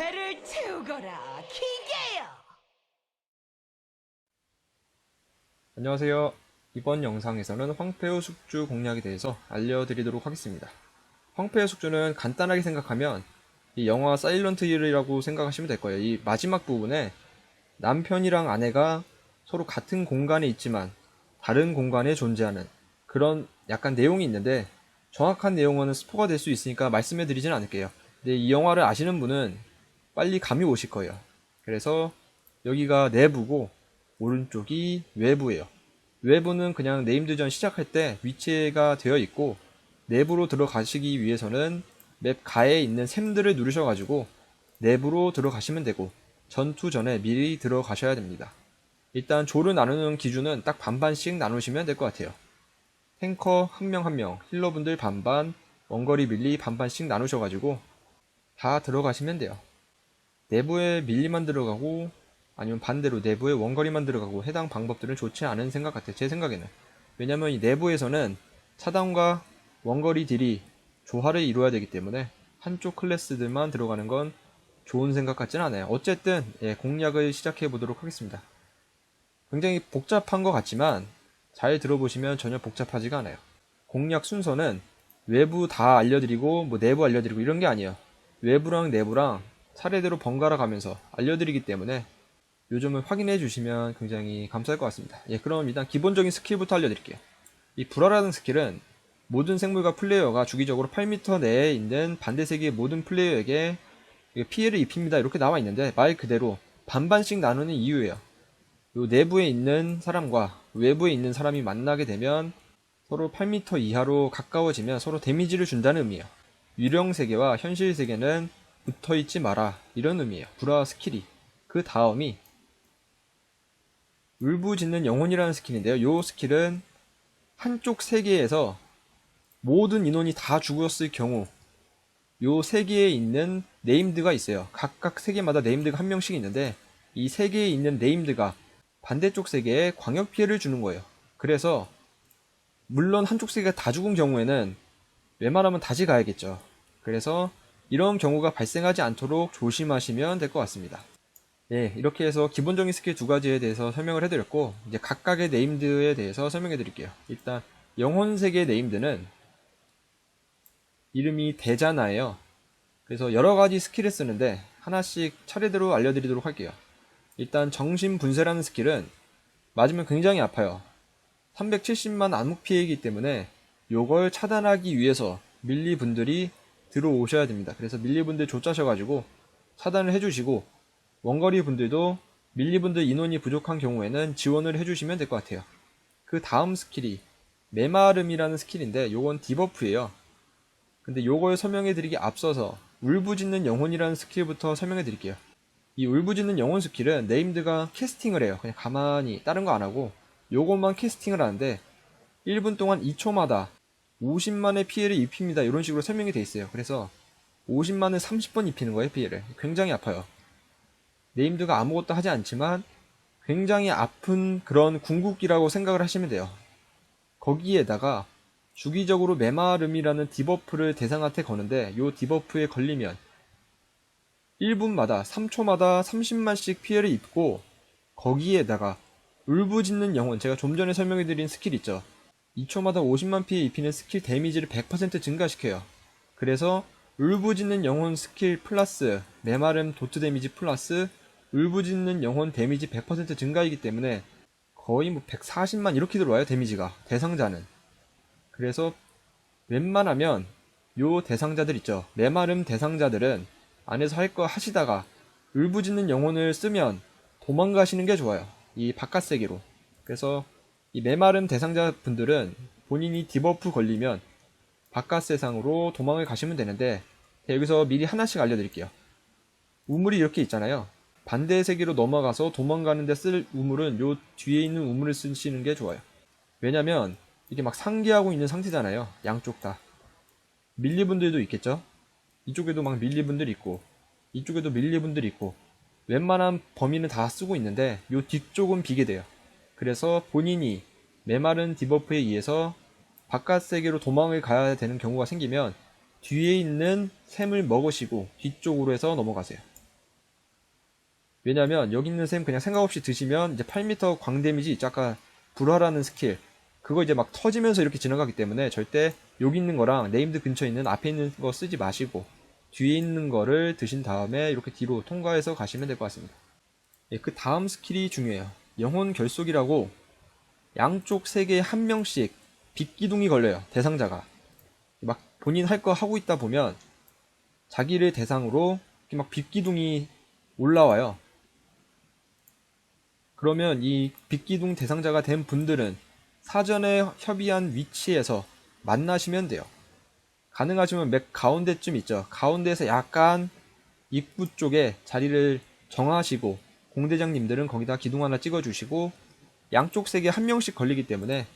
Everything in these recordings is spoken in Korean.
배를 채우거라 기계여 안녕하세요. 이번 영상에서는 황폐호 숙주 공략에 대해서 알려드리도록 하겠습니다. 황폐호 숙주는 간단하게 생각하면 이 영화 사일런트 힐이라고 생각하시면 될 거예요. 이 마지막 부분에 남편이랑 아내가 서로 같은 공간에 있지만 다른 공간에 존재하는 그런 약간 내용이 있는데 정확한 내용은 스포가 될 수 있으니까 말씀해 드리진 않을게요. 근데 이 영화를 아시는 분은 빨리 감이 오실 거예요. 그래서 여기가 내부고 오른쪽이 외부예요. 외부는 그냥 네임드 전 시작할 때 위치가 되어 있고 내부로 들어가시기 위해서는 맵 가에 있는 샘들을 누르셔가지고 내부로 들어가시면 되고 전투 전에 미리 들어가셔야 됩니다. 일단 조를 나누는 기준은 딱 반반씩 나누시면 될 것 같아요. 탱커 한 명 한 명, 힐러분들 반반, 원거리 밀리 반반씩 나누셔가지고 다 들어가시면 돼요. 내부에 밀리만 들어가고 아니면 반대로 내부에 원거리만 들어가고 해당 방법들은 좋지 않은 생각 같아요. 제 생각에는. 왜냐면 이 내부에서는 차단과 원거리 딜이 조화를 이루어야 되기 때문에 한쪽 클래스들만 들어가는 건 좋은 생각 같진 않아요. 어쨌든 예, 공략을 시작해 보도록 하겠습니다. 굉장히 복잡한 것 같지만 잘 들어보시면 전혀 복잡하지가 않아요. 공략 순서는 외부 다 알려드리고 뭐 내부 알려드리고 이런 게 아니에요. 외부랑 내부랑 차례대로 번갈아 가면서 알려드리기 때문에 요점을 확인해 주시면 굉장히 감사할 것 같습니다. 예, 그럼 일단 기본적인 스킬부터 알려드릴게요. 이 불화라는 스킬은 모든 생물과 플레이어가 주기적으로 8m 내에 있는 반대 세계의 모든 플레이어에게 피해를 입힙니다. 이렇게 나와 있는데 말 그대로 반반씩 나누는 이유예요. 요 내부에 있는 사람과 외부에 있는 사람이 만나게 되면 서로 8m 이하로 가까워지면 서로 데미지를 준다는 의미예요. 유령 세계와 현실 세계는 붙어 있지 마라 이런 의미예요. 불화 스킬이 그 다음이 울부짖는 영혼이라는 스킬인데요. 요 스킬은 한쪽 세계에서 모든 인원이 다 죽었을 경우 요 세계에 있는 네임드가 있어요. 각각 세계마다 네임드가 한 명씩 있는데 이 세계에 있는 네임드가 반대쪽 세계에 광역 피해를 주는 거예요. 그래서 물론 한쪽 세계가 다 죽은 경우에는 웬만하면 다시 가야겠죠. 그래서 이런 경우가 발생하지 않도록 조심하시면 될 것 같습니다. 예, 이렇게 해서 기본적인 스킬 두 가지에 대해서 설명을 해드렸고 이제 각각의 네임드에 대해서 설명해 드릴게요. 일단 영혼 세계 네임드는 이름이 대자나예요. 그래서 여러 가지 스킬을 쓰는데 하나씩 차례대로 알려드리도록 할게요. 일단 정신 분쇄라는 스킬은 맞으면 굉장히 아파요. 370만 암흑 피해이기 때문에 요걸 차단하기 위해서 밀리 분들이 들어오셔야 됩니다. 그래서 밀리 분들 조짜셔가지고 차단을 해주시고 원거리 분들도 밀리 분들 인원이 부족한 경우에는 지원을 해주시면 될 것 같아요. 그 다음 스킬이 메마름이라는 스킬인데 요건 디버프예요. 근데 요걸 설명해 드리기 앞서서 울부짖는 영혼이라는 스킬부터 설명해 드릴게요. 이 울부짖는 영혼 스킬은 네임드가 캐스팅을 해요. 그냥 가만히 다른 거 안 하고 요것만 캐스팅을 하는데 1분 동안 2초마다 50만의 피해를 입힙니다. 이런 식으로 설명이 돼 있어요. 그래서 50만을 30번 입히는 거예요, 피해를. 굉장히 아파요. 네임드가 아무것도 하지 않지만 굉장히 아픈 그런 궁극기라고 생각을 하시면 돼요. 거기에다가 주기적으로 메마름이라는 디버프를 대상한테 거는데 요 디버프에 걸리면 1분마다 3초마다 30만씩 피해를 입고 거기에다가 울부짖는 영혼 제가 좀 전에 설명해드린 스킬 있죠 2초마다 50만 피해 입히는 스킬 데미지를 100% 증가시켜요 그래서 울부짖는 영혼 스킬 플러스 메마름 도트 데미지 플러스 울부짖는 영혼 데미지 100% 증가이기 때문에 거의 뭐 140만 이렇게 들어와요 데미지가 대상자는 그래서 웬만하면 요 대상자들 있죠 메마름 대상자들은 안에서 할 거 하시다가 울부짖는 영혼을 쓰면 도망가시는 게 좋아요. 이 바깥 세계로. 그래서 이 메마름 대상자 분들은 본인이 디버프 걸리면 바깥 세상으로 도망을 가시면 되는데 여기서 미리 하나씩 알려드릴게요. 우물이 이렇게 있잖아요. 반대 세계로 넘어가서 도망가는데 쓸 우물은 요 뒤에 있는 우물을 쓰시는 게 좋아요. 왜냐면 이게 막 상기하고 있는 상태잖아요. 양쪽 다. 밀리분들도 있겠죠? 이쪽에도 막 밀리분들이 있고 이쪽에도 밀리분들이 있고 웬만한 범위는 다 쓰고 있는데 요 뒤쪽은 비게 돼요. 그래서 본인이 메마른 디버프에 의해서 바깥 세계로 도망을 가야 되는 경우가 생기면 뒤에 있는 샘을 먹으시고 뒤쪽으로 해서 넘어가세요. 왜냐면 여기 있는 샘 그냥 생각 없이 드시면 이제 8m 광 데미지 있죠 아까 불화라는 스킬 그거 이제 막 터지면서 이렇게 지나가기 때문에 절대 여기 있는 거랑 네임드 근처에 있는 앞에 있는 거 쓰지 마시고 뒤에 있는 거를 드신 다음에 이렇게 뒤로 통과해서 가시면 될 것 같습니다. 예, 그 다음 스킬이 중요해요. 영혼 결속이라고 양쪽 세계에 한 명씩 빛기둥이 걸려요. 대상자가. 막 본인 할 거 하고 있다 보면 자기를 대상으로 이렇게 막 빛기둥이 올라와요. 그러면 이 빛기둥 대상자가 된 분들은 사전에 협의한 위치에서 만나시면 돼요. 가능하시면 맥 가운데쯤 있죠. 가운데에서 약간 입구 쪽에 자리를 정하시고 공대장님들은 거기다 기둥 하나 찍어주시고 양쪽 색에 한 명씩 걸리기 때문에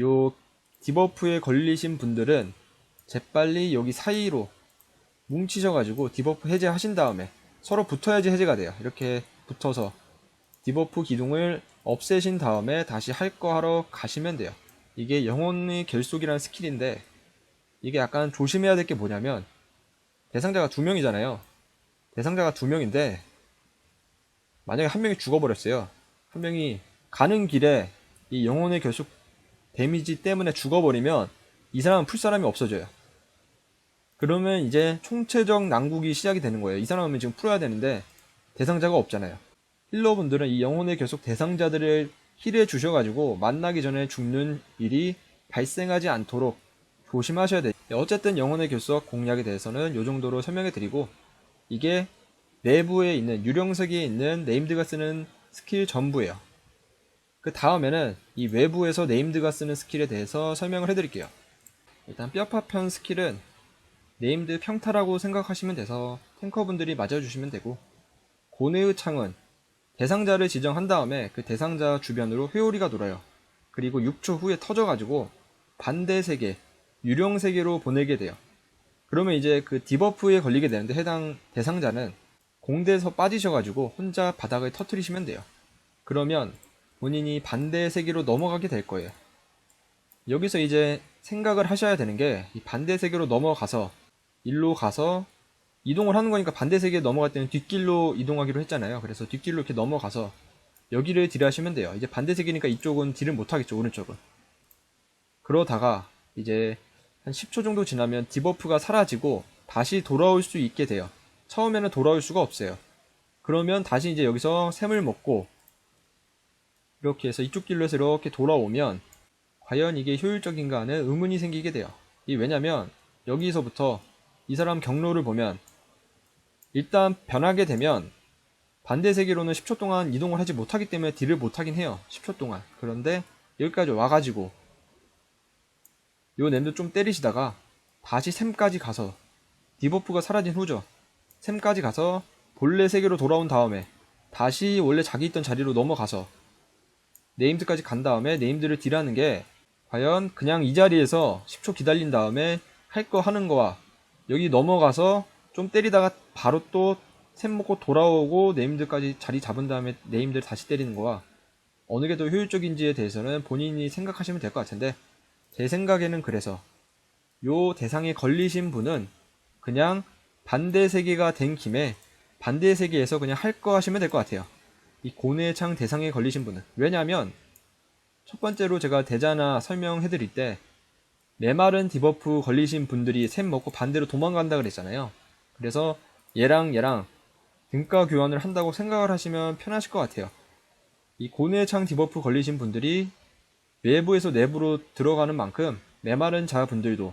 요 디버프에 걸리신 분들은 재빨리 여기 사이로 뭉치셔가지고 디버프 해제하신 다음에 서로 붙어야지 해제가 돼요. 이렇게 붙어서 디버프 기둥을 없애신 다음에 다시 할 거 하러 가시면 돼요. 이게 영혼의 결속이라는 스킬인데 이게 약간 조심해야 될 게 뭐냐면 대상자가 두 명이잖아요. 대상자가 두 명인데 만약에 한 명이 죽어버렸어요. 한 명이 가는 길에 이 영혼의 결속 데미지 때문에 죽어버리면 이 사람은 풀 사람이 없어져요. 그러면 이제 총체적 난국이 시작이 되는 거예요. 이 사람은 지금 풀어야 되는데 대상자가 없잖아요. 힐러분들은 이 영혼의 결속 대상자들을 힐해 주셔가지고 만나기 전에 죽는 일이 발생하지 않도록 조심하셔야 돼요. 어쨌든 영혼의 결속 공략에 대해서는 이 정도로 설명해 드리고 이게 내부에 있는 유령색에 있는 네임드가 쓰는 스킬 전부예요. 그 다음에는 이 외부에서 네임드가 쓰는 스킬에 대해서 설명을 해드릴게요. 일단 뼈파편 스킬은 네임드 평타라고 생각하시면 돼서 탱커분들이 맞아주시면 되고 고뇌의 창은 대상자를 지정한 다음에 그 대상자 주변으로 회오리가 돌아요. 그리고 6초 후에 터져가지고 반대 세계, 유령 세계로 보내게 돼요. 그러면 이제 그 디버프에 걸리게 되는데 해당 대상자는 공대에서 빠지셔가지고 혼자 바닥을 터트리시면 돼요. 그러면 본인이 반대 세계로 넘어가게 될 거예요. 여기서 이제 생각을 하셔야 되는 게 이 반대 세계로 넘어가서 일로 가서 이동을 하는 거니까 반대 세계에 넘어갈 때는 뒷길로 이동하기로 했잖아요. 그래서 뒷길로 이렇게 넘어가서 여기를 딜하시면 돼요. 이제 반대 세계니까 이쪽은 딜을 못 하겠죠. 오른쪽은. 그러다가 이제 한 10초 정도 지나면 디버프가 사라지고 다시 돌아올 수 있게 돼요. 처음에는 돌아올 수가 없어요. 그러면 다시 이제 여기서 샘을 먹고 이렇게 해서 이쪽 길로 해서 이렇게 돌아오면 과연 이게 효율적인가 하는 의문이 생기게 돼요. 이 왜냐면 여기서부터 이 사람 경로를 보면 일단 변하게 되면 반대 세계로는 10초 동안 이동을 하지 못하기 때문에 딜을 못하긴 해요. 10초 동안. 그런데 여기까지 와가지고 요 램도 좀 때리시다가 다시 샘까지 가서 디버프가 사라진 후죠. 샘까지 가서 본래 세계로 돌아온 다음에 다시 원래 자기 있던 자리로 넘어가서 네임드까지 간 다음에 네임드를 딜하는 게 과연 그냥 이 자리에서 10초 기다린 다음에 할 거 하는 거와 여기 넘어가서 좀 때리다가 바로 또 샘 먹고 돌아오고 네임들까지 자리 잡은 다음에 네임들 다시 때리는 거와 어느 게 더 효율적인지에 대해서는 본인이 생각하시면 될 것 같은데 제 생각에는 그래서 요 대상에 걸리신 분은 그냥 반대 세계가 된 김에 반대 세계에서 그냥 할 거 하시면 될 것 같아요. 이 고뇌창 대상에 걸리신 분은 왜냐하면 첫 번째로 제가 대자나 설명해 드릴 때 메마른 디버프 걸리신 분들이 샘 먹고 반대로 도망간다 그랬잖아요. 그래서 얘랑 얘랑 등가 교환을 한다고 생각을 하시면 편하실 것 같아요. 이 고뇌창 디버프 걸리신 분들이 외부에서 내부로 들어가는 만큼 메마른 자분들도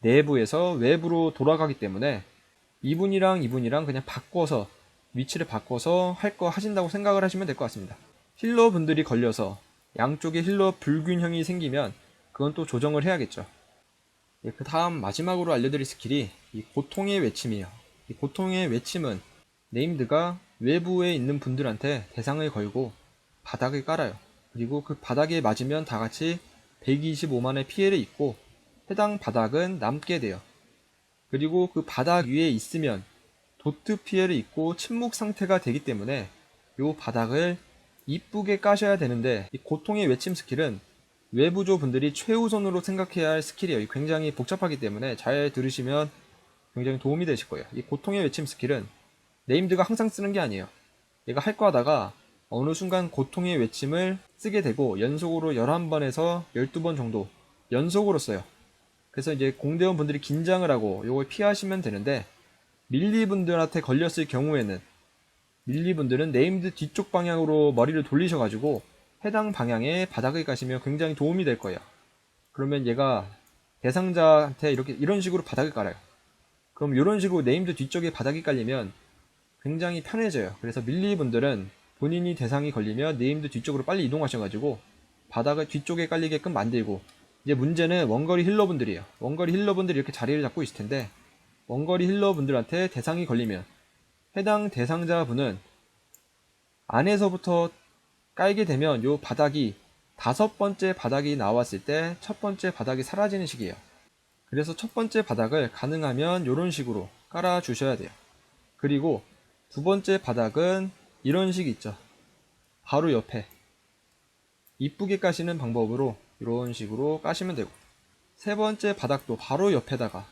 내부에서 외부로 돌아가기 때문에 이분이랑 이분이랑 그냥 바꿔서 위치를 바꿔서 할 거 하신다고 생각을 하시면 될 것 같습니다. 힐러 분들이 걸려서 양쪽에 힐러 불균형이 생기면 그건 또 조정을 해야겠죠. 예, 그 다음 마지막으로 알려드릴 스킬이 이 고통의 외침이에요. 이 고통의 외침은 네임드가 외부에 있는 분들한테 대상을 걸고 바닥을 깔아요. 그리고 그 바닥에 맞으면 다 같이 125만의 피해를 입고 해당 바닥은 남게 돼요. 그리고 그 바닥 위에 있으면 도트 피해를 입고 침묵 상태가 되기 때문에 이 바닥을 이쁘게 까셔야 되는데 이 고통의 외침 스킬은 외부조 분들이 최우선으로 생각해야 할 스킬이에요. 굉장히 복잡하기 때문에 잘 들으시면 굉장히 도움이 되실 거예요. 이 고통의 외침 스킬은 네임드가 항상 쓰는 게 아니에요. 얘가 할 거 하다가 어느 순간 고통의 외침을 쓰게 되고 연속으로 11번에서 12번 정도 연속으로 써요. 그래서 이제 공대원 분들이 긴장을 하고 이걸 피하시면 되는데 밀리 분들한테 걸렸을 경우에는 밀리 분들은 네임드 뒤쪽 방향으로 머리를 돌리셔가지고 해당 방향에 바닥을 가시면 굉장히 도움이 될 거예요. 그러면 얘가 대상자한테 이렇게 이런 식으로 바닥을 깔아요. 그럼 이런 식으로 네임드 뒤쪽에 바닥이 깔리면 굉장히 편해져요. 그래서 밀리 분들은 본인이 대상이 걸리면 네임드 뒤쪽으로 빨리 이동하셔가지고 바닥을 뒤쪽에 깔리게끔 만들고 이제 문제는 원거리 힐러분들이에요. 원거리 힐러분들이 이렇게 자리를 잡고 있을 텐데 원거리 힐러분들한테 대상이 걸리면 해당 대상자분은 안에서부터 깔게 되면 요 바닥이 다섯 번째 바닥이 나왔을 때 첫 번째 바닥이 사라지는 식이에요. 그래서 첫 번째 바닥을 가능하면 이런 식으로 깔아 주셔야 돼요. 그리고 두 번째 바닥은 이런 식 있죠. 바로 옆에 이쁘게 까시는 방법으로 이런 식으로 까시면 되고 세 번째 바닥도 바로 옆에다가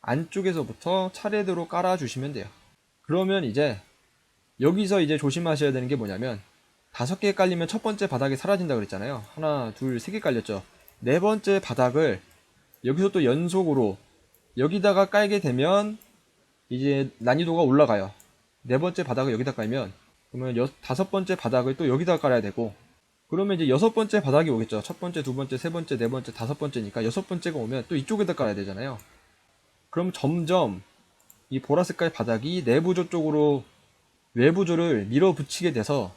안쪽에서부터 차례대로 깔아 주시면 돼요. 그러면 이제 여기서 이제 조심하셔야 되는 게 뭐냐면 다섯 개 깔리면 첫 번째 바닥이 사라진다 그랬잖아요. 하나, 둘, 세 개 깔렸죠. 네 번째 바닥을 여기서 또 연속으로 여기다가 깔게 되면 이제 난이도가 올라가요. 네 번째 바닥을 여기다 깔면 그러면 여, 다섯 번째 바닥을 또 여기다 깔아야 되고 그러면 이제 여섯 번째 바닥이 오겠죠. 첫 번째, 두 번째, 세 번째, 네 번째, 다섯 번째니까 여섯 번째가 오면 또 이쪽에다 깔아야 되잖아요. 그럼 점점 이 보라 색깔 바닥이 내부조 쪽으로 외부조를 밀어붙이게 돼서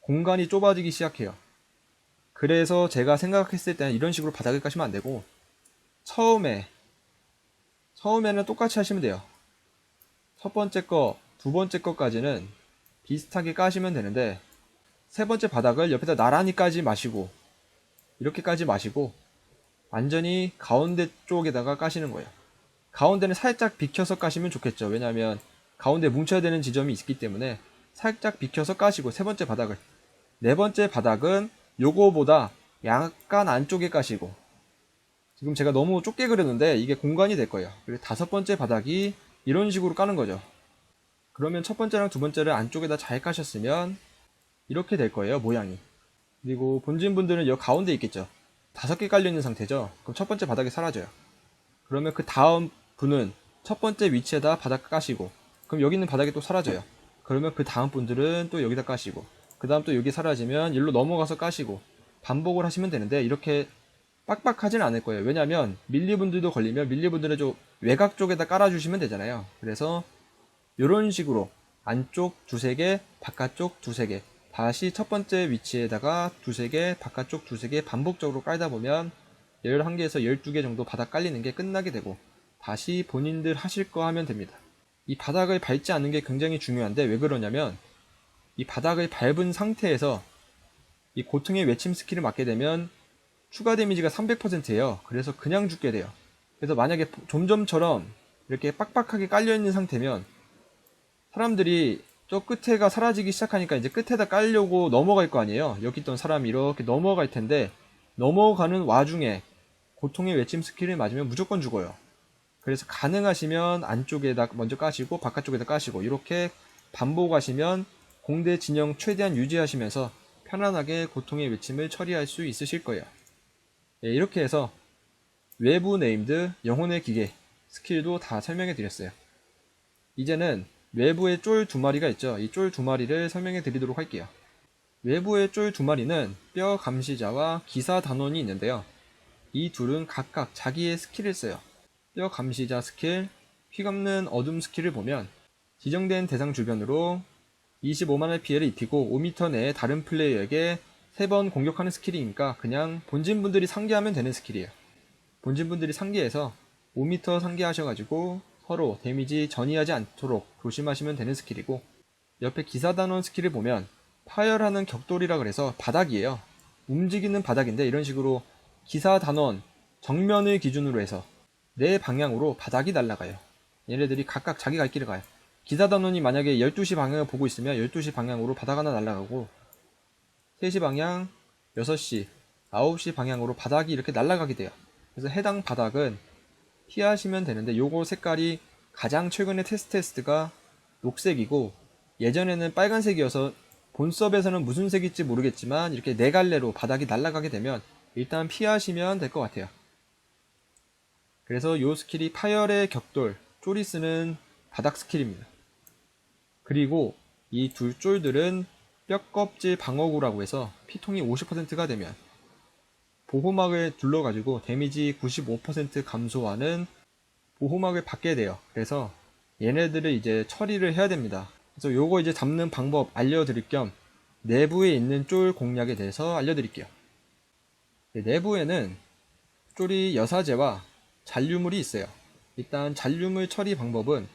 공간이 좁아지기 시작해요. 그래서 제가 생각했을 때는 이런 식으로 바닥을 까시면 안 되고 처음에 처음에는 똑같이 하시면 돼요. 첫 번째 거, 두 번째 거까지는 비슷하게 까시면 되는데 세 번째 바닥을 옆에다 나란히 까지 마시고 이렇게 까지 마시고 완전히 가운데 쪽에다가 까시는 거예요. 가운데는 살짝 비켜서 까시면 좋겠죠. 왜냐하면 가운데 뭉쳐야 되는 지점이 있기 때문에 살짝 비켜서 까시고 세 번째 바닥을 네 번째 바닥은 요거보다 약간 안쪽에 까시고 지금 제가 너무 좁게 그렸는데 이게 공간이 될 거예요. 그리고 다섯 번째 바닥이 이런 식으로 까는 거죠. 그러면 첫 번째랑 두 번째를 안쪽에다 잘 까셨으면 이렇게 될 거예요, 모양이. 그리고 본진 분들은 여기 가운데 있겠죠. 다섯 개 깔려 있는 상태죠. 그럼 첫 번째 바닥이 사라져요. 그러면 그 다음 분은 첫 번째 위치에다 바닥 까시고, 그럼 여기 있는 바닥이 또 사라져요. 그러면 그 다음 분들은 또 여기다 까시고, 그 다음 또 여기 사라지면 일로 넘어가서 까시고, 반복을 하시면 되는데, 이렇게 빡빡하진 않을 거예요. 왜냐면, 밀리분들도 걸리면 밀리분들은 좀 외곽 쪽에다 깔아주시면 되잖아요. 그래서, 이런 식으로 안쪽 두세 개, 바깥쪽 두세 개, 다시 첫 번째 위치에다가 두세 개, 바깥쪽 두세 개 반복적으로 깔다 보면 11개에서 12개 정도 바닥 깔리는 게 끝나게 되고 다시 본인들 하실 거 하면 됩니다. 이 바닥을 밟지 않는 게 굉장히 중요한데 왜 그러냐면 이 바닥을 밟은 상태에서 이 고통의 외침 스킬을 맞게 되면 추가 데미지가 300%예요. 그래서 그냥 죽게 돼요. 그래서 만약에 좀점처럼 이렇게 빡빡하게 깔려 있는 상태면 사람들이 저 끝에가 사라지기 시작하니까 이제 끝에다 깔려고 넘어갈 거 아니에요. 여기 있던 사람이 이렇게 넘어갈 텐데 넘어가는 와중에 고통의 외침 스킬을 맞으면 무조건 죽어요. 그래서 가능하시면 안쪽에다 먼저 까시고 바깥쪽에다 까시고 이렇게 반복하시면 공대 진영 최대한 유지하시면서 편안하게 고통의 외침을 처리할 수 있으실 거예요. 예, 이렇게 해서 외부 네임드 영혼의 기계 스킬도 다 설명해 드렸어요. 이제는 외부에 쫄두 마리가 있죠. 이 쫄 두 마리를 설명해 드리도록 할게요. 외부의 쫄 두 마리는 뼈 감시자와 기사 단원이 있는데요. 이 둘은 각각 자기의 스킬을 써요. 뼈 감시자 스킬, 휘감는 어둠 스킬을 보면 지정된 대상 주변으로 25만의 피해를 입히고 5m 내에 다른 플레이어에게 3번 공격하는 스킬이니까 그냥 본진분들이 상계하면 되는 스킬이에요. 본진분들이 상계해서 5m 상계하셔가지고 서로 데미지 전이하지 않도록 조심하시면 되는 스킬이고 옆에 기사단원 스킬을 보면 파열하는 격돌이라 그래서 바닥이에요. 움직이는 바닥인데 이런 식으로 기사단원 정면을 기준으로 해서 내 방향으로 바닥이 날아가요. 얘네들이 각각 자기 갈 길을 가요. 기사단원이 만약에 12시 방향을 보고 있으면 12시 방향으로 바닥 하나 날아가고 3시 방향, 6시, 9시 방향으로 바닥이 이렇게 날아가게 돼요. 그래서 해당 바닥은 피하시면 되는데 요거 색깔이 가장 최근에 테스트 테스트가 녹색이고 예전에는 빨간색이어서 본섭에서는 무슨 색일지 모르겠지만 이렇게 네 갈래로 바닥이 날아가게 되면 일단 피하시면 될 것 같아요. 그래서 요 스킬이 파열의 격돌, 쪼리 쓰는 바닥 스킬입니다. 그리고 이 둘 쫄들은 뼈껍질 방어구라고 해서 피통이 50%가 되면 보호막을 둘러가지고 데미지 95% 감소하는 보호막을 받게 돼요. 그래서 얘네들을 이제 처리를 해야 됩니다. 그래서 요거 이제 잡는 방법 알려드릴 겸 내부에 있는 쫄 공략에 대해서 알려드릴게요. 네, 내부에는 쫄이 여사제와 잔류물이 있어요. 일단 잔류물 처리 방법은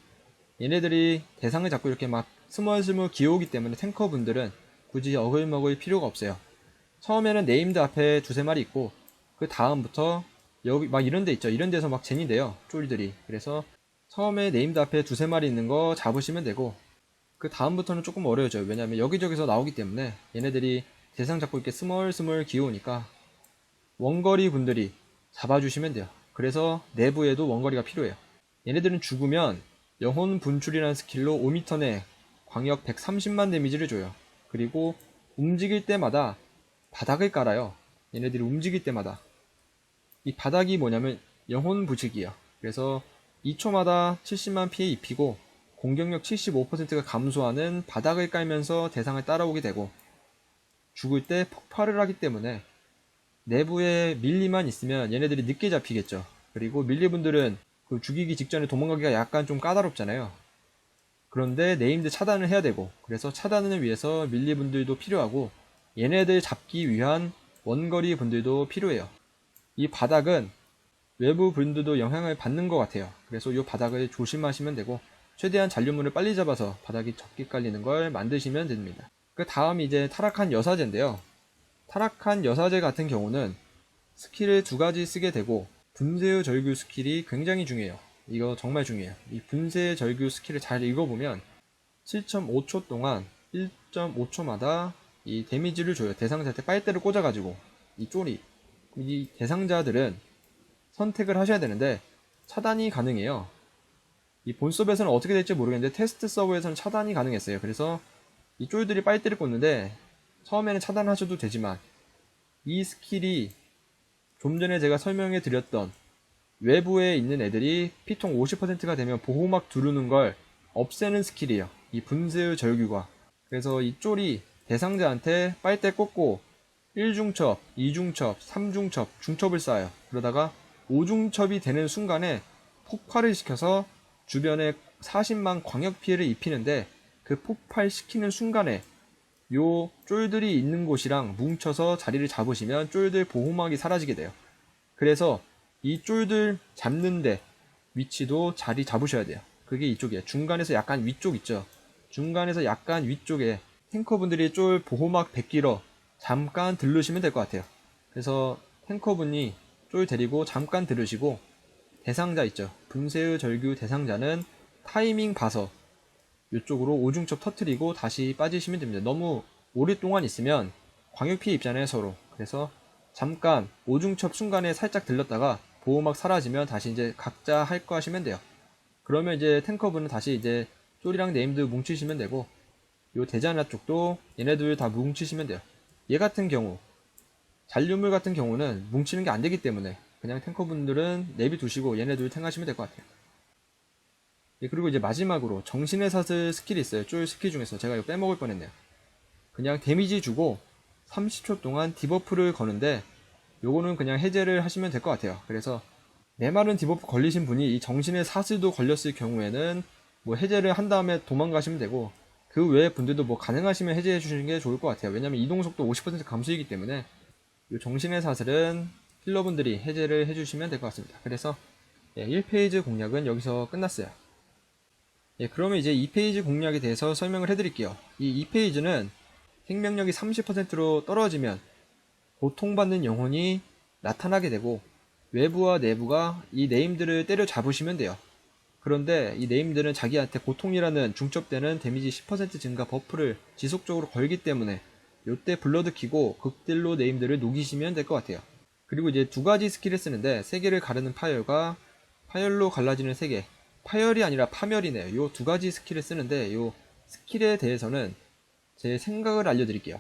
얘네들이 대상을 잡고 이렇게 막 스멀스멀 기어오기 때문에 탱커분들은 굳이 어글먹을 필요가 없어요. 처음에는 네임드 앞에 두세 마리 있고 그 다음부터 여기 막 이런 데 있죠. 이런 데서 막 젠이 돼요. 쫄들이. 그래서 처음에 네임드 앞에 두세 마리 있는 거 잡으시면 되고 그 다음부터는 조금 어려워져요. 왜냐면 여기저기서 나오기 때문에 얘네들이 대상 잡고 이렇게 스멀스멀 기어오니까 원거리 분들이 잡아주시면 돼요. 그래서 내부에도 원거리가 필요해요. 얘네들은 죽으면 영혼 분출이라는 스킬로 5m 내 광역 130만 데미지를 줘요. 그리고 움직일 때마다 바닥을 깔아요. 얘네들이 움직일 때마다. 이 바닥이 뭐냐면 영혼 부식이에요. 그래서 2초마다 70만 피해 입히고 공격력 75%가 감소하는 바닥을 깔면서 대상을 따라오게 되고 죽을 때 폭발을 하기 때문에 내부에 밀리만 있으면 얘네들이 늦게 잡히겠죠. 그리고 밀리분들은 그 죽이기 직전에 도망가기가 약간 좀 까다롭잖아요. 그런데 네임드 차단을 해야 되고 그래서 차단을 위해서 밀리분들도 필요하고 얘네들 잡기 위한 원거리 분들도 필요해요. 이 바닥은 외부 분들도 영향을 받는 것 같아요. 그래서 이 바닥을 조심하시면 되고 최대한 잔류물을 빨리 잡아서 바닥이 적게 깔리는 걸 만드시면 됩니다. 그 다음 이제 타락한 여사제인데요. 타락한 여사제 같은 경우는 스킬을 두 가지 쓰게 되고 분쇄의 절규 스킬이 굉장히 중요해요. 이거 정말 중요해요. 이 분쇄의 절규 스킬을 잘 읽어보면 7.5초 동안 1.5초마다 이 데미지를 줘요. 대상자한테 빨대를 꽂아가지고 이 쪼리 이 대상자들은 선택을 하셔야 되는데 차단이 가능해요. 이 본섭에서는 어떻게 될지 모르겠는데 테스트 서버에서는 차단이 가능했어요. 그래서 이 쫄들이 빨대를 꽂는데 처음에는 차단하셔도 되지만 이 스킬이 좀 전에 제가 설명해 드렸던 외부에 있는 애들이 피통 50%가 되면 보호막 두르는 걸 없애는 스킬이에요. 이 분쇄의 절규가. 그래서 이 쫄이 대상자한테 빨대 꽂고 1중첩, 2중첩, 3중첩, 중첩을 쏴요. 그러다가 5중첩이 되는 순간에 폭발을 시켜서 주변에 40만 광역 피해를 입히는데 그 폭발시키는 순간에 요 쫄들이 있는 곳이랑 뭉쳐서 자리를 잡으시면 쫄들 보호막이 사라지게 돼요. 그래서 이 쫄들 잡는데 위치도 자리 잡으셔야 돼요. 그게 이쪽이에요. 중간에서 약간 위쪽 있죠. 중간에서 약간 위쪽에 탱커분들이 쫄 보호막 베끼러 잠깐 들르시면 될 것 같아요. 그래서 탱커분이 쫄 데리고 잠깐 들으시고 대상자 있죠. 분쇄의 절규 대상자는 타이밍 봐서 이쪽으로 오중첩 터트리고 다시 빠지시면 됩니다. 너무 오랫동안 있으면 광역 피해 입잖아요 서로. 그래서 잠깐 오중첩 순간에 살짝 들렀다가 보호막 사라지면 다시 이제 각자 할 거 하시면 돼요. 그러면 이제 탱커분은 다시 이제 쫄이랑 네임드 뭉치시면 되고 요 대자나 쪽도 얘네들 다 뭉치시면 돼요. 얘 같은 경우 잔류물 같은 경우는 뭉치는 게 안 되기 때문에 그냥 탱커분들은 내비 두시고 얘네들 탱하시면 될 것 같아요. 예, 그리고 이제 마지막으로 정신의 사슬 스킬이 있어요. 쫄 스킬 중에서 제가 이거 빼먹을 뻔했네요. 그냥 데미지 주고 30초 동안 디버프를 거는데 요거는 그냥 해제를 하시면 될 것 같아요. 그래서 메마른 디버프 걸리신 분이 이 정신의 사슬도 걸렸을 경우에는 뭐 해제를 한 다음에 도망가시면 되고 그 외의 분들도 뭐 가능하시면 해제해 주시는 게 좋을 것 같아요. 왜냐면 이동 속도 50% 감소이기 때문에 이 정신의 사슬은 힐러분들이 해제를 해주시면 될 것 같습니다. 그래서 예, 1페이지 공략은 여기서 끝났어요. 예, 그러면 이제 2페이지 공략에 대해서 설명을 해드릴게요. 이 2페이지는 생명력이 30%로 떨어지면 고통받는 영혼이 나타나게 되고 외부와 내부가 이 네임들을 때려 잡으시면 돼요. 그런데 이 네임들은 자기한테 고통이라는 중첩되는 데미지 10% 증가 버프를 지속적으로 걸기 때문에 요때 블러드 키고 극딜로 네임들을 녹이시면 될 것 같아요. 그리고 이제 두 가지 스킬을 쓰는데 세 개를 가르는 파열과 파열로 갈라지는 세 개. 파열이 아니라 파멸이네요. 요 두 가지 스킬을 쓰는데 요 스킬에 대해서는 제 생각을 알려드릴게요.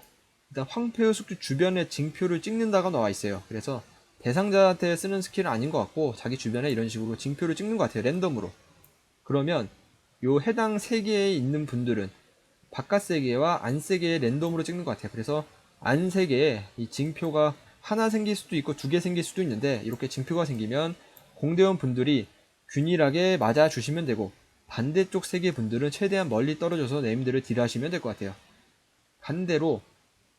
일단 황폐의 숙주 주변에 징표를 찍는다가 나와 있어요. 그래서 대상자한테 쓰는 스킬은 아닌 것 같고 자기 주변에 이런 식으로 징표를 찍는 것 같아요. 랜덤으로. 그러면 요 해당 세계에 있는 분들은 바깥 세계와 안 세계에 랜덤으로 찍는 것 같아요. 그래서 안 세계에 이 징표가 하나 생길 수도 있고 두 개 생길 수도 있는데 이렇게 징표가 생기면 공대원 분들이 균일하게 맞아 주시면 되고 반대쪽 세계 분들은 최대한 멀리 떨어져서 네임들을 딜하시면 될 것 같아요. 반대로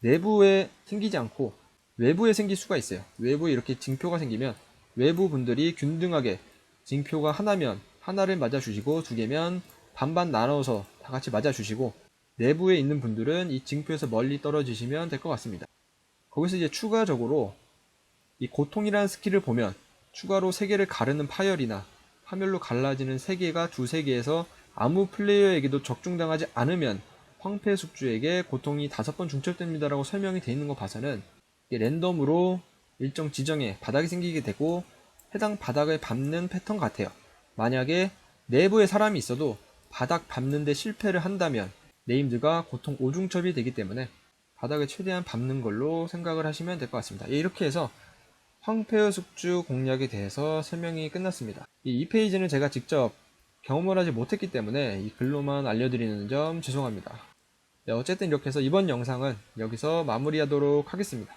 내부에 생기지 않고 외부에 생길 수가 있어요. 외부에 이렇게 징표가 생기면 외부 분들이 균등하게 징표가 하나면 하나를 맞아주시고 두 개면 반반 나눠서 다 같이 맞아주시고 내부에 있는 분들은 이 징표에서 멀리 떨어지시면 될 것 같습니다. 거기서 이제 추가적으로 이 고통이라는 스킬을 보면 추가로 세계를 가르는 파열이나 파멸로 갈라지는 세계가 두 세계에서 아무 플레이어에게도 적중당하지 않으면 황폐 숙주에게 고통이 다섯 번 중첩됩니다라고 설명이 되어 있는 거 봐서는 랜덤으로 일정 지정에 바닥이 생기게 되고 해당 바닥을 밟는 패턴 같아요. 만약에 내부에 사람이 있어도 바닥 밟는데 실패를 한다면 네임드가 고통 오중첩이 되기 때문에 바닥을 최대한 밟는 걸로 생각을 하시면 될 것 같습니다. 예, 이렇게 해서 황폐의 숙주 공략에 대해서 설명이 끝났습니다. 이 2페이지는 제가 직접 경험을 하지 못했기 때문에 이 글로만 알려드리는 점 죄송합니다. 네, 어쨌든 이렇게 해서 이번 영상은 여기서 마무리하도록 하겠습니다.